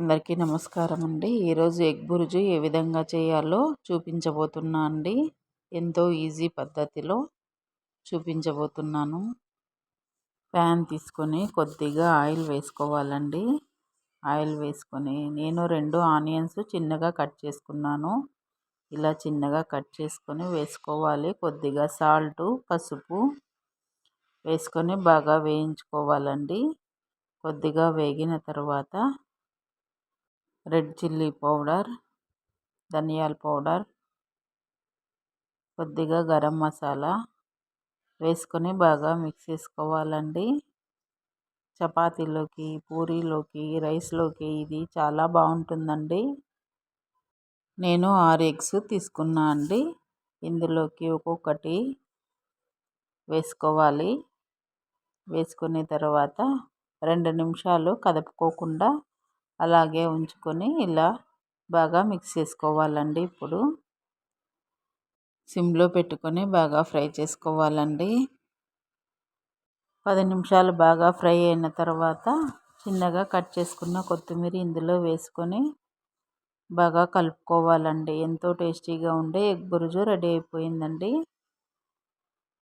అందరికీ నమస్కారం అండి ఈరోజు ఎగ్ బురుజు ఏ విధంగా చేయాలో చూపించబోతున్నా అండి. ఎంతో ఈజీ పద్ధతిలో చూపించబోతున్నాను. ప్యాన్ తీసుకొని కొద్దిగా ఆయిల్ వేసుకోవాలండి. ఆయిల్ వేసుకొని నేను రెండు ఆనియన్స్ చిన్నగా కట్ చేసుకున్నాను. ఇలా చిన్నగా కట్ చేసుకొని వేసుకోవాలి. కొద్దిగా సాల్టు పసుపు వేసుకొని బాగా వేయించుకోవాలండి. కొద్దిగా వేగిన తర్వాత రెడ్ చిల్లీ పౌడర్ ధనియాల పౌడర్ కొద్దిగా గరం మసాలా వేసుకొని బాగా మిక్స్ చేసుకోవాలండి. చపాతీలోకి పూరీలోకి రైస్లోకి ఇది చాలా బాగుంటుందండి. నేను ఆరు ఎగ్స్ తీసుకున్నా అండి. ఇందులోకి ఒక్కొక్కటి వేసుకోవాలి. వేసుకున్న తర్వాత రెండు నిమిషాలు కదుపుకోకుండా అలాగే ఉంచుకొని ఇలా బాగా మిక్స్ చేసుకోవాలండి ఇప్పుడు. సిమ్లో పెట్టుకొని బాగా ఫ్రై చేసుకోవాలండి. పది నిమిషాలు బాగా ఫ్రై అయిన తర్వాత చిన్నగా కట్ చేసుకున్న కొత్తిమీర ఇందులో వేసుకొని బాగా కలుపుకోవాలండి. ఎంతో టేస్టీగా ఉండే ఎగ్ బురుజు రెడీ అయిపోయిందండి.